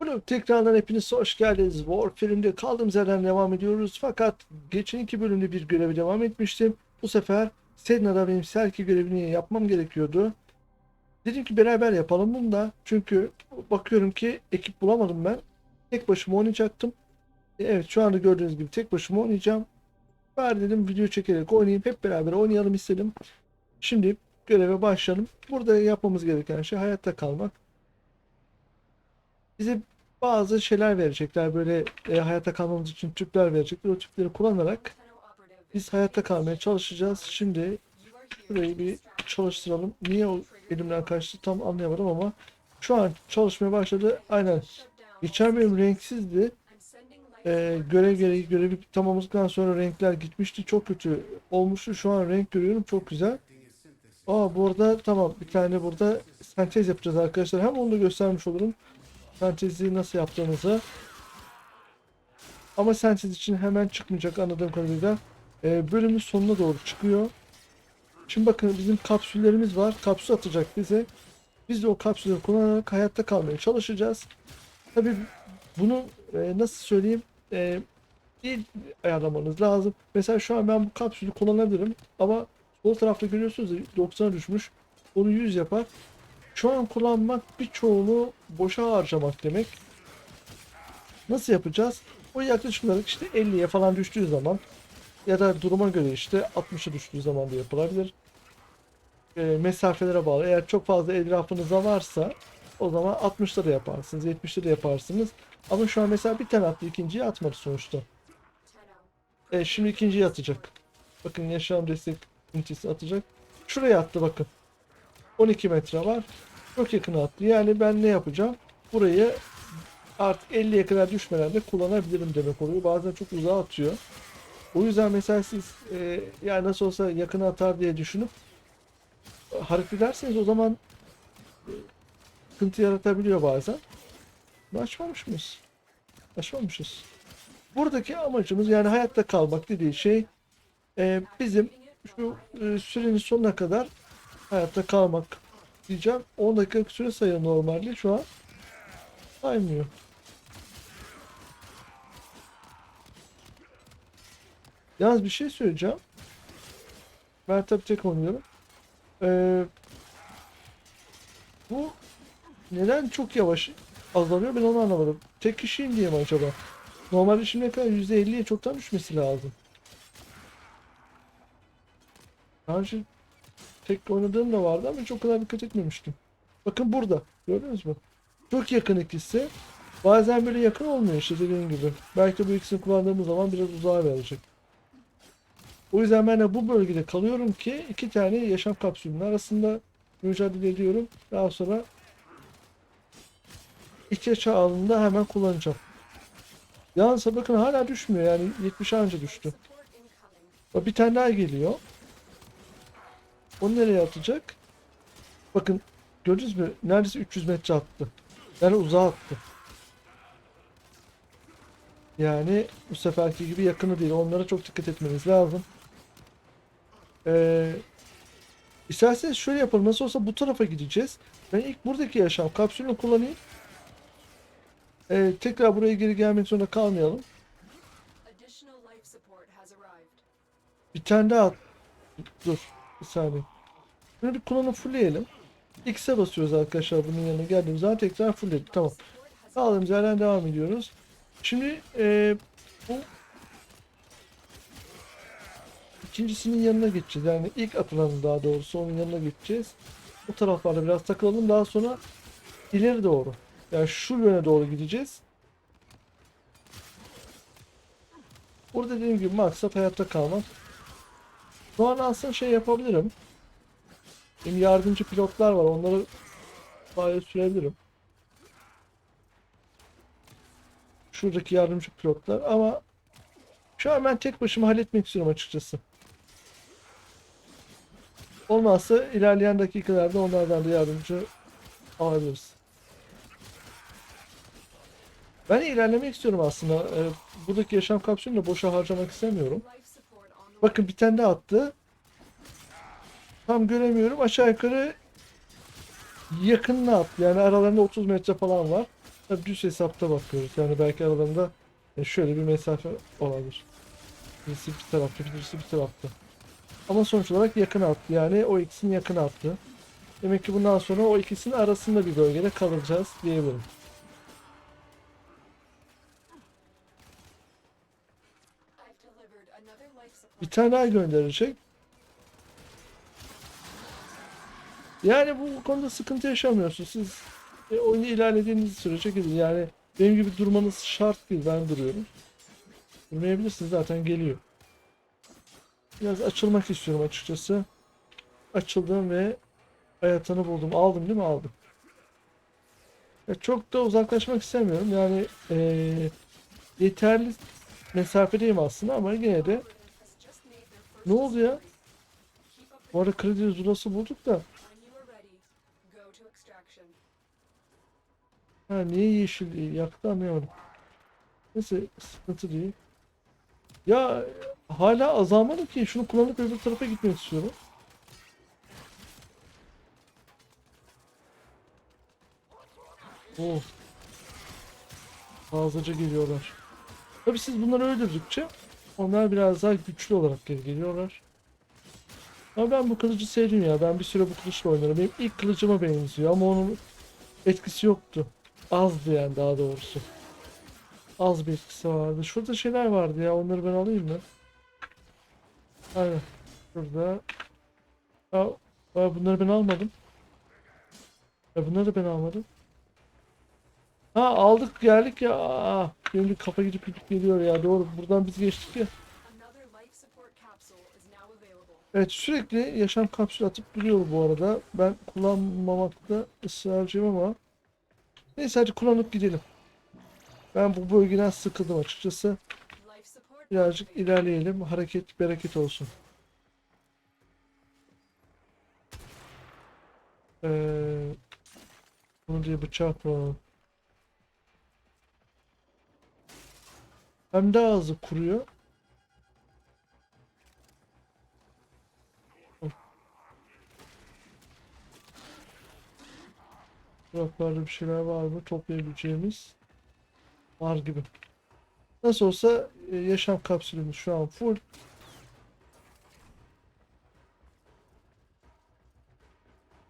Bunu tekrardan hepiniz hoş geldiniz. Warfare'inde kaldığımız yerden devam ediyoruz. Fakat geçen iki bölümde bir görevi devam etmiştim. Bu sefer Sedna'da benim Selkie görevini yapmam gerekiyordu. Dedim ki beraber yapalım bunu da. Çünkü bakıyorum ki ekip bulamadım ben. Tek başıma oynayacaktım. E, Evet şu anda gördüğünüz gibi tek başıma oynayacağım. Bari dedim video çekerek oynayayım. Hep beraber oynayalım istedim. Şimdi göreve başlayalım. Burada yapmamız gereken şey hayatta kalmak. Bize bazı şeyler verecekler. Böyle e, hayatta kalmamız için tüpler verecekler. O tüpleri kullanarak biz hayatta kalmaya çalışacağız. Şimdi şurayı bir çalıştıralım. Niye o elimden kaçtı tam anlayamadım ama şu an çalışmaya başladı. Aynen. Geçen bölüm renksizdi. Ee, görev gereği görevi tamamladıktan sonra renkler gitmişti. Çok kötü olmuştu. Şu an renk görüyorum. Çok güzel. Aa bu arada tamam bir tane burada sentez yapacağız arkadaşlar. Hem onu da göstermiş olurum. Sentezi nasıl yaptığınızı. Ama sentez için hemen çıkmayacak anladığım kadarıyla. Ee, bölümün sonuna doğru çıkıyor. Şimdi bakın bizim kapsüllerimiz var. Kapsül atacak bize. Biz de o kapsülleri kullanarak hayatta kalmaya çalışacağız. Tabii bunu e, nasıl söyleyeyim e, iyi ayarlamanız lazım. Mesela şu an ben bu kapsülü kullanabilirim ama sol tarafta görüyorsunuz ya 90'a düşmüş. Onu 100 yapar. Şu an kullanmak birçoğunu boşa harcamak demek. Nasıl yapacağız? O yaklaşık olarak işte 50'ye falan düştüğü zaman ya da duruma göre işte 60'a düştüğü zaman da yapılabilir. E, mesafelere bağlı. Eğer çok fazla etrafınızda varsa o zaman 60'ları yaparsınız, 70'leri yaparsınız. Ama şu an mesela bir tane attı, ikinciyi atmadı sonuçta. E, şimdi ikinciyi atacak. Bakın yaşam destek ünitesini atacak. Şuraya attı bakın. 12 metre var. Çok yakın attı. Yani ben ne yapacağım? Burayı artık 50'ye kadar düşmeden de kullanabilirim demek oluyor. Bazen çok uzağa atıyor. O yüzden mesela siz e, yani nasıl olsa yakına atar diye düşünüp e, hareket ederseniz o zaman e, sıkıntı yaratabiliyor bazen. Bunu açmamış mıyız? Açmamışız. Buradaki amacımız yani hayatta kalmak dediği şey e, bizim şu e, sürenin sonuna kadar hayatta kalmak diyeceğim. 10 dakika süre sayıyor normalde şu an saymıyor. Yalnız bir şey söyleyeceğim. Ben tabii tek oynuyorum. Ee, bu neden çok yavaş azalıyor ben onu anlamadım. Tek kişiyim diye mi acaba? Normalde şimdiye kadar %50'ye çoktan düşmesi lazım. Önce tek oynadığım da vardı ama çok kadar dikkat etmemiştim. Bakın burada. Gördünüz mü? Çok yakın ikisi. Bazen böyle yakın olmuyor işte dediğim gibi. Belki bu ikisini kullandığımız zaman biraz uzağa verecek. O yüzden ben de bu bölgede kalıyorum ki iki tane yaşam kapsülünün arasında mücadele ediyorum. Daha sonra iki çağında hemen kullanacağım. Yalnız bakın hala düşmüyor yani 70 anca düştü. Bir tane daha geliyor. Onu nereye atacak? Bakın gördünüz mü? Neredeyse 300 metre attı. Yani uzağa attı. Yani bu seferki gibi yakını değil. Onlara çok dikkat etmeniz lazım. Ee, isterseniz şöyle yapalım. Nasıl olsa bu tarafa gideceğiz. Ben ilk buradaki yaşam kapsülünü kullanayım. Ee, tekrar buraya geri gelmek zorunda kalmayalım. Bir tane daha. Dur. Bir saniye. Bunu bir kullanıp fullleyelim. X'e basıyoruz arkadaşlar bunun yanına geldiğimiz zaman tekrar fullledik. Tamam. Sağladığımız yerden devam ediyoruz. Şimdi e, bu ikincisinin yanına geçeceğiz. Yani ilk atılanın daha doğrusu onun yanına geçeceğiz. Bu taraflarda biraz takılalım. Daha sonra ileri doğru. Yani şu yöne doğru gideceğiz. Burada dediğim gibi maksat hayatta kalmak. Şu an aslında şey yapabilirim. Benim yardımcı pilotlar var. Onları sahaya. Şuradaki yardımcı pilotlar ama şu an ben tek başıma halletmek istiyorum açıkçası. Olmazsa ilerleyen dakikalarda onlardan da yardımcı alabiliriz. Ben ilerlemek istiyorum aslında. Ee, buradaki yaşam kapsülünü de boşa harcamak istemiyorum. Bakın bir tane daha attı. Tam göremiyorum. Aşağı yukarı yakınına at. Yani aralarında 30 metre falan var. Tabii düz hesapta bakıyoruz. Yani belki aralarında e, şöyle bir mesafe olabilir. Birisi bir tarafta, birisi bir tarafta. Ama sonuç olarak yakına attı. Yani o ikisini yakına attı. Demek ki bundan sonra o ikisinin arasında bir bölgede kalacağız diyebilirim. Bir tane daha gönderecek. Yani bu konuda sıkıntı yaşamıyorsunuz. Siz e, oyunu ilerlediğiniz sürece gidin. Yani benim gibi durmanız şart değil. Ben duruyorum. Durmayabilirsiniz zaten geliyor. Biraz açılmak istiyorum açıkçası. Açıldım ve hayatını buldum. Aldım değil mi? Aldım. Ya çok da uzaklaşmak istemiyorum. Yani eee, yeterli mesafedeyim aslında ama yine de ne oldu ya? Bu arada kredi zulası bulduk da. Ha niye yeşil? Yaktı anlayamadım. Neyse sıkıntı değil. Ya hala azalmadı ki. Şunu kullanıp öbür tarafa gitmek istiyorum. Oh. Fazlaca geliyorlar. Tabii siz bunları öldürdükçe onlar biraz daha güçlü olarak geri geliyorlar. Ama ben bu kılıcı sevdim ya. Ben bir süre bu kılıçla oynarım. Benim ilk kılıcıma benziyor ama onun etkisi yoktu. Azdı yani daha doğrusu. Az bir etkisi vardı. Şurada şeyler vardı ya. Onları ben alayım mı? Aynen. Şurada. Aa, bunları ben almadım. Ya bunları da ben almadım. Ha aldık geldik ya. Aa, benim kafa gidip gidip geliyor ya. Doğru. Buradan biz geçtik ya. Evet sürekli yaşam kapsülü atıp duruyor bu arada. Ben kullanmamakta ısrarcıyım ama neyse hadi kullanıp gidelim. Ben bu bölgeden sıkıldım açıkçası. Birazcık ilerleyelim. Hareket bereket olsun. Ee, bunu diye bıçak mı? Hem daha hızlı kuruyor. Buraklarda bir şeyler var mı toplayabileceğimiz? Var gibi. Nasıl olsa e, yaşam kapsülümüz şu an full.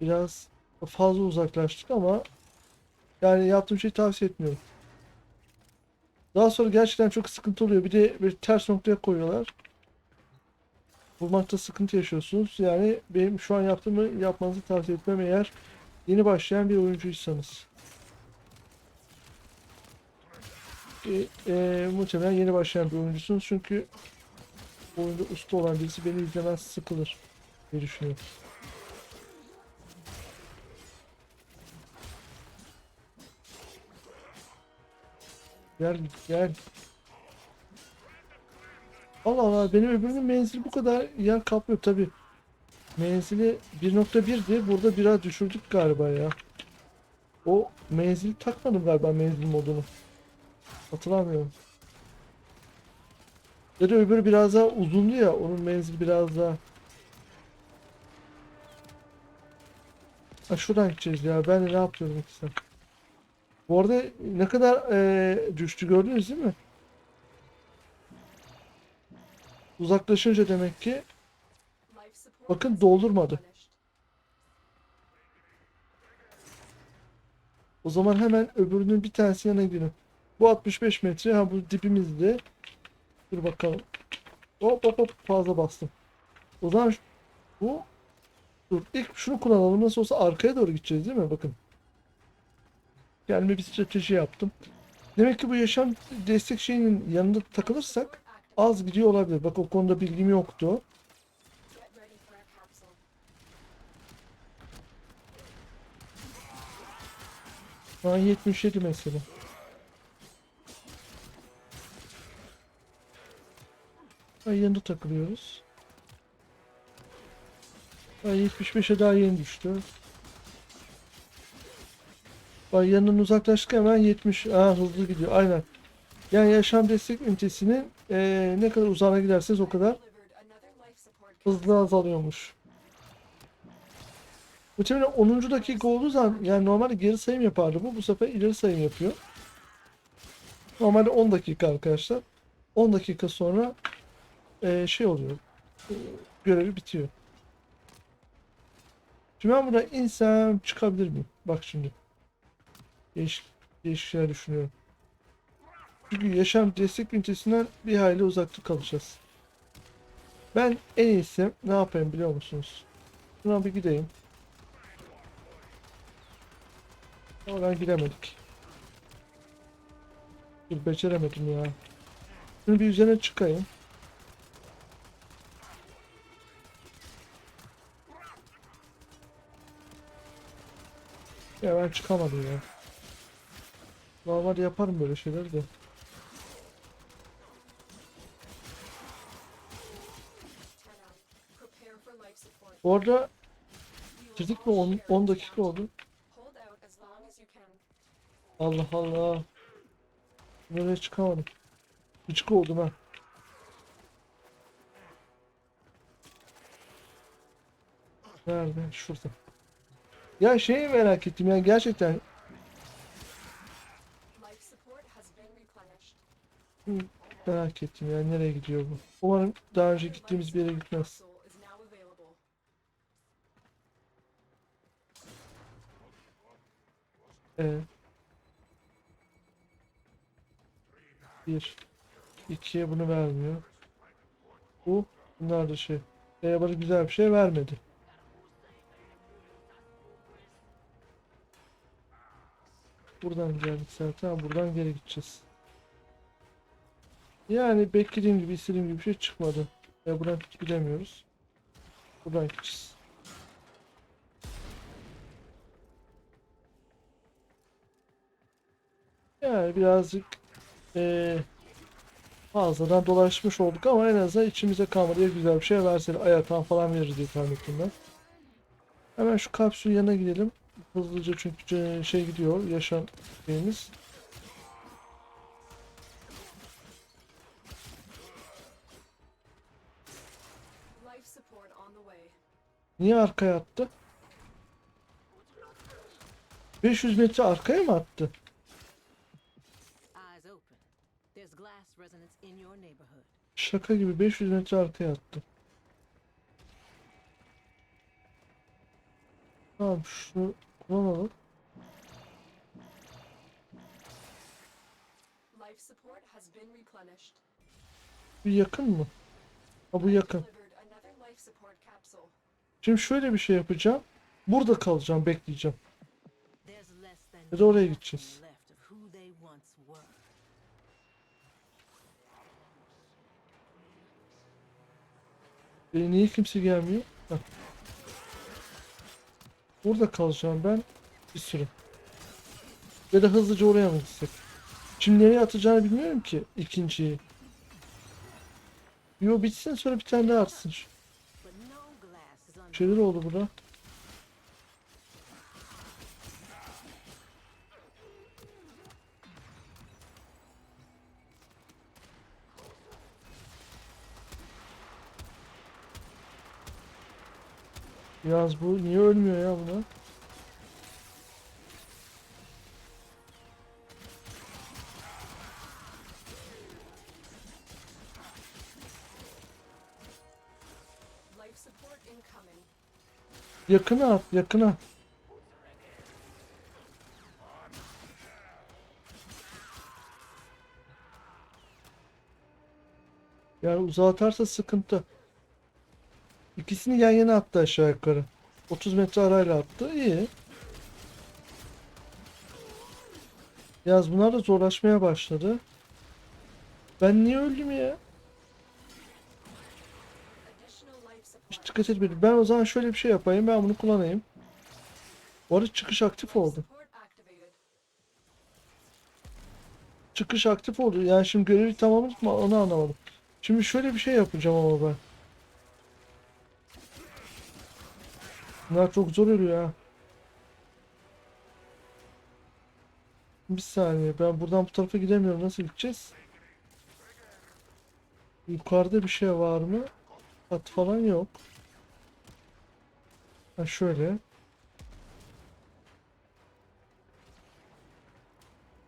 Biraz fazla uzaklaştık ama yani yaptığım şeyi tavsiye etmiyorum. Daha sonra gerçekten çok sıkıntı oluyor. Bir de bir ters noktaya koyuyorlar. Bulmakta sıkıntı yaşıyorsunuz. Yani benim şu an yaptığımı yapmanızı tavsiye etmem eğer yeni başlayan bir oyuncuysanız. E, e, muhtemelen yeni başlayan bir oyuncusunuz çünkü oyunda usta olan birisi beni izlemez sıkılır diye düşünüyorum. Gel gel. Allah Allah benim öbürünün menzili bu kadar yer kaplıyor tabi. Menzili 1.1'di. Burada biraz düşürdük galiba ya. O menzili takmadım galiba menzil modunu. Hatırlamıyorum. Ya da öbürü biraz daha uzundu ya. Onun menzili biraz daha. Ha şuradan gideceğiz ya. Ben de ne yapıyorum iki saat. Bu arada ne kadar eee, düştü gördünüz değil mi? Uzaklaşınca demek ki Bakın doldurmadı. o zaman hemen öbürünün bir tanesi yana gidelim. Bu 65 metre. Ha bu dibimizde. Dur bakalım. Hop hop hop fazla bastım. O zaman bu Dur ilk şunu kullanalım. Nasıl olsa arkaya doğru gideceğiz değil mi? Bakın. Kendime bir strateji yaptım. Demek ki bu yaşam destek şeyinin yanında takılırsak az gidiyor olabilir. Bak o konuda bilgim yoktu. An 77 mesela. Ay yanında takılıyoruz. Ay 75'e daha yeni düştü. Ay yanından uzaklaştık hemen 70. Aa hızlı gidiyor aynen. Yani yaşam destek ünitesinin eee, ne kadar uzağına giderseniz o kadar hızlı azalıyormuş. Muhtemelen 10. dakika olduğu zaman yani normalde geri sayım yapardı bu. Bu sefer ileri sayım yapıyor. Normalde 10 dakika arkadaşlar. 10 dakika sonra eee, şey oluyor. eee, görevi bitiyor. Şimdi ben buradan insem çıkabilir miyim? Bak şimdi. Değişik, değişik şeyler düşünüyorum. Çünkü yaşam destek ünitesinden bir hayli uzakta kalacağız. Ben en iyisi ne yapayım biliyor musunuz? Şuna bir gideyim. Oradan gidemedik. Dur beceremedim ya. Şunu bir üzerine çıkayım. Ya ben çıkamadım ya. Normalde yaparım böyle şeyler de. You will bitirdik mi? all 10, share 10 in this dakika oldu. Allah Allah. Nereye çıkamadım. Gıcık oldum ha. Nerede? Şurada. Ya şeyi merak ettim ya gerçekten merak ettim ya nereye gidiyor bu. Umarım daha önce gittiğimiz bir yere gitmez. Capsule Bir. İkiye bunu vermiyor. Bu. Bunlar da şey. Ee, bana güzel bir şey vermedi. Buradan geldik zaten. Buradan geri gideceğiz. Yani beklediğim gibi, istediğim gibi bir şey çıkmadı. E buradan gidemiyoruz. Buradan gideceğiz. Yani birazcık fazladan dolaşmış olduk ama en azından içimize kalmadı. Ya güzel bir şey verseydi ayatan falan verir diye tahmin ettim ben. Hemen şu kapsül yanına gidelim. Hızlıca çünkü ce- şey gidiyor yaşam şeyimiz. Niye arkaya attı? 500 metre arkaya mı attı? Şaka gibi 500 metre arkaya attı. Tamam şunu kullanalım. Life support has been replenished. Bir yakın mı? Ha bu yakın. Şimdi şöyle bir şey yapacağım. Burada kalacağım, bekleyeceğim. Ya da oraya gideceğiz. E, niye kimse gelmiyor? Heh. Burada kalacağım ben bir süre. Ya da hızlıca oraya mı gitsek? Şimdi nereye atacağını bilmiyorum ki ikinciyi. Yo bitsin sonra bir tane daha atsın. Şeyler oldu burada. Yaz bu niye ölmüyor ya buna? Yakına at, yakına. Yani uzağa atarsa sıkıntı. İkisini yan yana attı aşağı yukarı. 30 metre arayla attı. İyi. Yaz bunlar da zorlaşmaya başladı. Ben niye öldüm ya? Hiç dikkat etmedim. Ben o zaman şöyle bir şey yapayım. Ben bunu kullanayım. Bu arada çıkış aktif oldu. çıkış aktif oldu. Yani şimdi görevi tamamladık mı onu anlamadım. Şimdi şöyle bir şey yapacağım ama ben. Bunlar çok zor ölüyor ha. Bir saniye ben buradan bu tarafa gidemiyorum. Nasıl gideceğiz? Yukarıda bir şey var mı? At falan yok. Ha şöyle.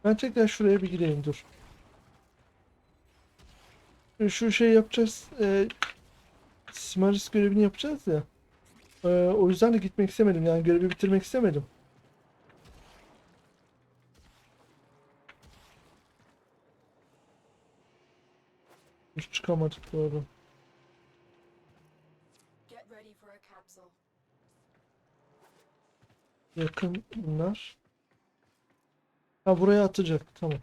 Ben tekrar şuraya bir gireyim dur. Şu şey yapacağız. E, Simaris görevini yapacağız ya. E, o yüzden de gitmek istemedim. Yani görevi bitirmek istemedim. Hiç çıkamadık doğru. Yakın bunlar. Ha buraya atacak. Tamam.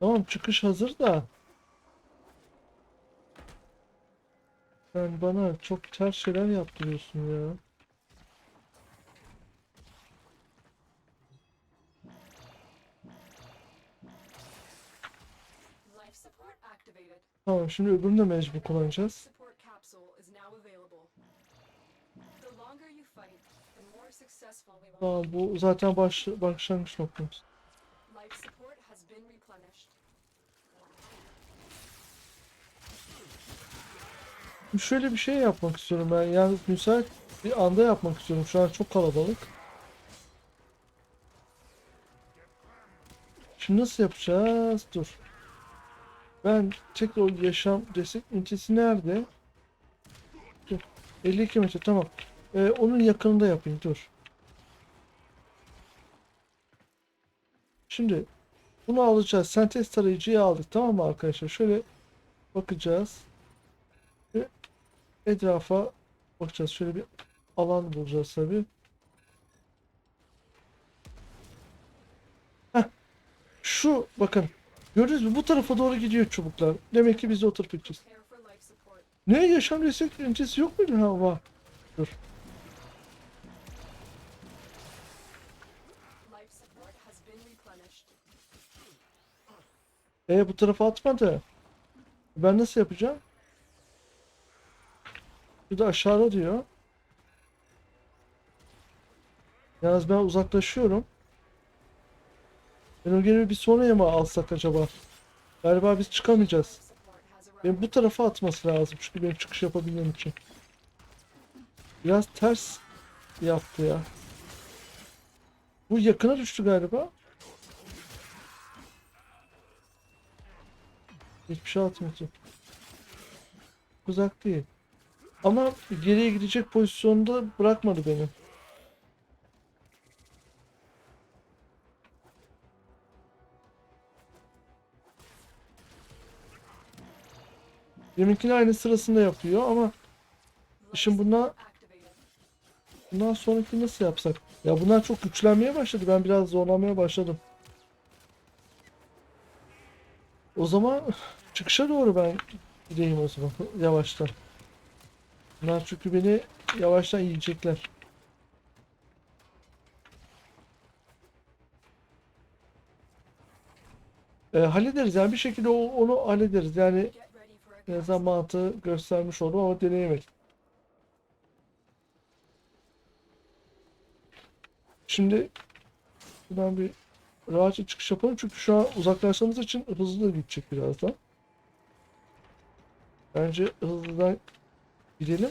Tamam çıkış hazır da. Sen bana çok ters şeyler yaptırıyorsun ya. Tamam şimdi öbürünü de mecbur kullanacağız. Tamam bu zaten baş, başlangıç noktamız. Şöyle bir şey yapmak istiyorum ben. Yani müsait bir anda yapmak istiyorum. Şu an çok kalabalık. Şimdi nasıl yapacağız? Dur. Ben tekrar yaşam destek ünitesi nerede? Dur. 52 metre tamam. Ee, onun yakınında yapayım dur. Şimdi bunu alacağız. Sentez tarayıcıyı aldık tamam mı arkadaşlar? Şöyle bakacağız. Etrafa bakacağız. Şöyle bir alan bulacağız tabii. Heh. Şu bakın. Gördünüz mü? Bu tarafa doğru gidiyor çubuklar. Demek ki biz de o tarafa gideceğiz. Prepare for life support. Ne yaşam destek ünitesi yok muydu? Ha var. Dur. E bu tarafa atmadı. Ben nasıl yapacağım? Şurada aşağıda diyor. Yalnız ben uzaklaşıyorum. Görevi bir sonraya mı alsak acaba? Galiba biz çıkamayacağız. Benim bu tarafa atması lazım çünkü benim çıkış yapabilmem için. Biraz ters yaptı ya. Bu yakına düştü galiba. Hiçbir şey atmıyor. Uzak değil. Ama geriye gidecek pozisyonda bırakmadı beni. Deminkini aynı sırasında yapıyor ama Şimdi activated. bundan sonraki nasıl yapsak? Ya bunlar çok güçlenmeye başladı. Ben biraz zorlanmaya başladım. O zaman çıkışa doğru ben gideyim o zaman yavaştan. Bunlar çünkü beni yavaştan yiyecekler. Ee, hallederiz yani bir şekilde onu hallederiz. Yani en azından mantığı göstermiş oldum ama deneyemedim. Şimdi buradan bir rahatça çıkış yapalım çünkü şu an uzaklaştığımız için hızlı gidecek birazdan. Bence hızlıdan gidelim.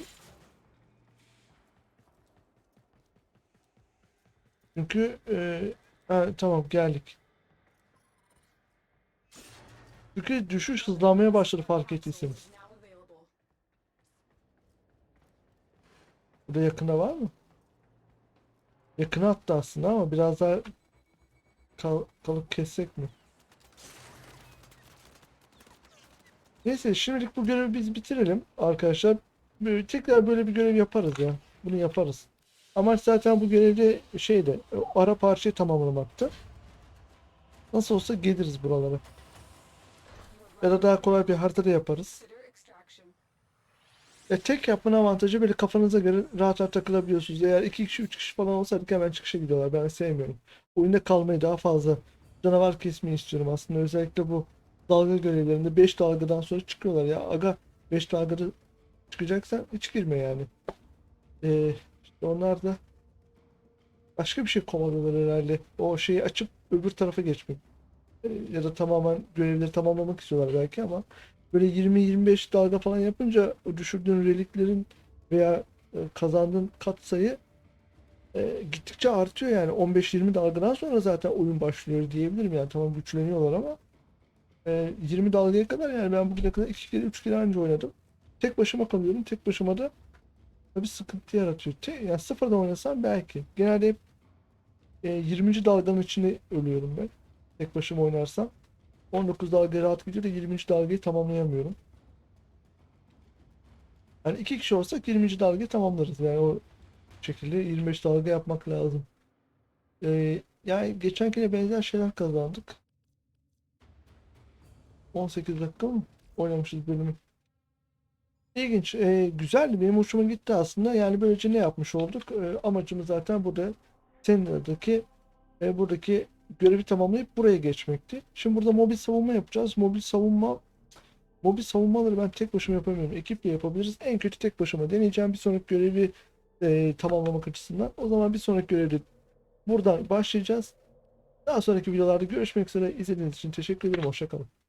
Çünkü e, ha, tamam geldik. Çünkü düşüş hızlanmaya başladı fark ettiyseniz. Burada yakında var mı? Yakına attı aslında ama biraz daha kal kalıp kessek mi? Neyse şimdilik bu görevi biz bitirelim arkadaşlar. Tekrar böyle bir görev yaparız ya. Bunu yaparız. Amaç zaten bu görevde şeydi. o Ara parçayı tamamlamaktı. Nasıl olsa geliriz buralara. Ya da daha kolay bir haritada yaparız. Consider extraction. Ya tek yapmanın avantajı böyle kafanıza göre rahat rahat takılabiliyorsunuz. Eğer iki kişi, üç kişi falan olsaydık hemen çıkışa gidiyorlar. Ben sevmiyorum. Oyunda kalmayı daha fazla canavar kesmeyi istiyorum aslında. Özellikle bu dalga görevlerinde 5 dalgadan sonra çıkıyorlar ya. Aga 5 dalgada çıkacaksan hiç girme yani. Ee, işte onlar da başka bir şey kovalıyorlar herhalde. O şeyi açıp öbür tarafa geçmek. Ee, ya da tamamen görevleri tamamlamak istiyorlar belki ama böyle 20-25 dalga falan yapınca o düşürdüğün reliklerin veya e, kazandığın kat sayı e, gittikçe artıyor yani 15-20 dalgadan sonra zaten oyun başlıyor diyebilirim yani tamam güçleniyorlar ama e, 20 dalgaya kadar yani ben bugüne kadar 2 kere 3 kere anca oynadım. Tek başıma kalıyorum. Tek başıma da tabii sıkıntı yaratıyor. Te, yani sıfırdan oynasam belki. Genelde hep e, 20. dalganın içinde ölüyorum ben. Tek başıma oynarsam. 19 dalga rahat gidiyor da 20. dalgayı tamamlayamıyorum. Yani iki kişi olsak 20. dalgayı tamamlarız. Yani o şekilde 25 dalga yapmak lazım. Ee, yani geçenkine benzer şeyler kazandık. 18 dakika mı oynamışız bölümü? İlginç, e, güzeldi. Benim hoşuma gitti aslında. Yani böylece ne yapmış olduk? E, amacımız zaten burada Sentinel'daki e, buradaki görevi tamamlayıp buraya geçmekti. Şimdi burada mobil savunma yapacağız. Mobil savunma mobil savunmaları ben tek başıma yapamıyorum. Ekiple yapabiliriz. En kötü tek başıma deneyeceğim bir sonraki görevi e, tamamlamak açısından. O zaman bir sonraki görevde buradan başlayacağız. Daha sonraki videolarda görüşmek üzere. İzlediğiniz için teşekkür ederim. Hoşçakalın.